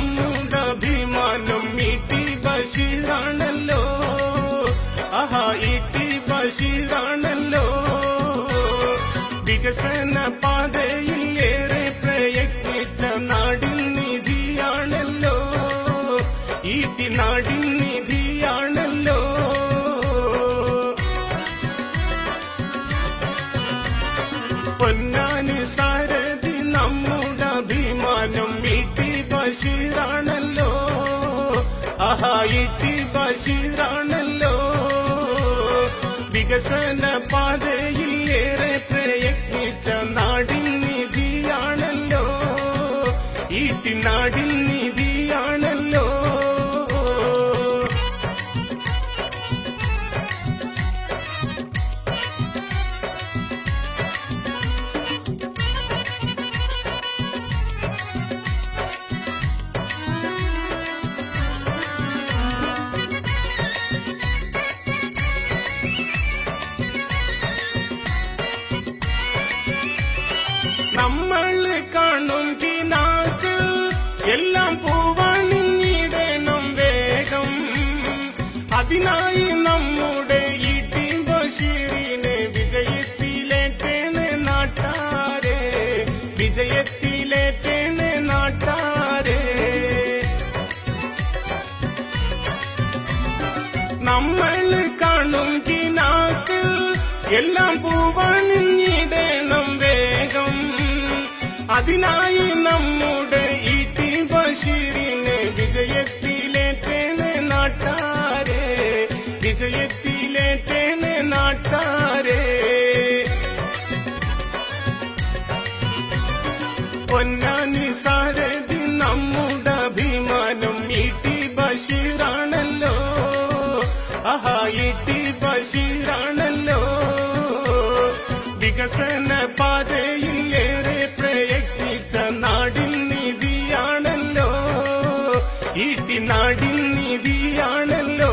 പൊന്നാനി സാരഥി നമ്മുടെ അഭിമാനം ഇ ബഷീറാണല്ലോ ആഹാ ഇ ബഷീറാണല്ലോ ബഷീറാണല്ലോ. ആഹാ ഇട്ടി ബഷീറാണല്ലോ. വികസന പാതയിൽ ഏറെ പ്രയത്നിച്ച നാടിൻ നിധിയാണല്ലോ. ഈട്ടി നാടിൻ നിധിയാണല്ലോ നമ്മൾ കാണും കിനാക്ക് എല്ലാം പൂവണിഞ്ഞിടണം വേഗം. അതിനായി നമ്മുടെ ഈ കാണും കിനാക്ക് എല്ലാം പൂവണിഞ്ഞിടണം അതിനായി നമ്മുടെ ഈ ടി ബഷീറിനെ വിജയത്തിലേറ്റേണ് നാട്ടാരെ. വിജയത്തിലേറ്റേണ് നാട്ടാരെ. പൊന്നാനി സാരഥി നമ്മുടെ അഭിമാനം ഇ ബഷീറാണല്ലോ. ആഹാ ഇ ബഷീറാണല്ലോ. വികസന പാതയിൽ ഈട്ടി നാടിൽ നിധിയാണല്ലോ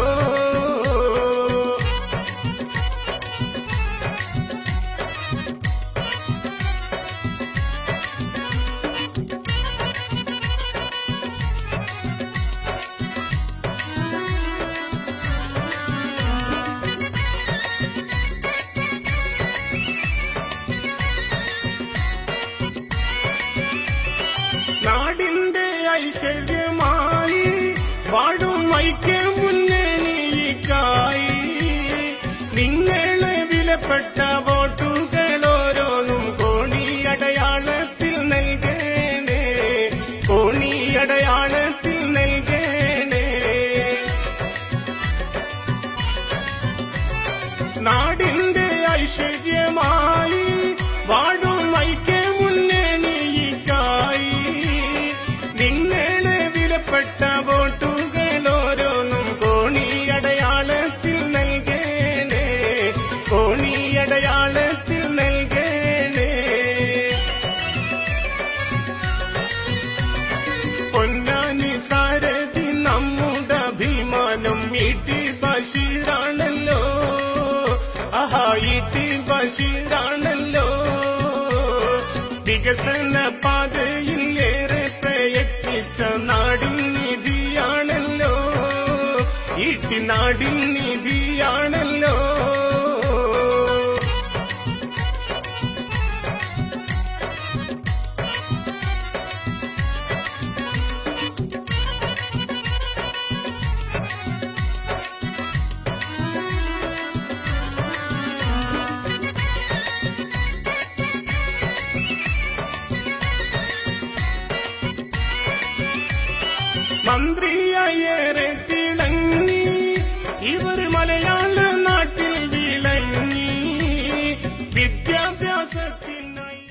ഐശ്വര്യമായി ഐക്യ മുന്നണിക്കായി നിങ്ങളെ വിലപ്പെട്ട വോട്ടുകൾ ഓരോന്നും കോണിയടയാളത്തിൽ നൽകേണേ. കോണിയടയാളത്തിൽ നൽകണേ. നാടിന്റെ ഐശ്വര്യമായി അഭിമാനം ഇ ബഷീറാണല്ലോ. ആഹാ ഇ ബഷീറാണല്ലോ. വികസന പാതയിൽ ഏറെ പ്രയത്നിച്ച നാടിൻ നിധിയാണല്ലോ. ഈട്ടി നാടിൻ നിധിയാണല്ലോ மந்திரி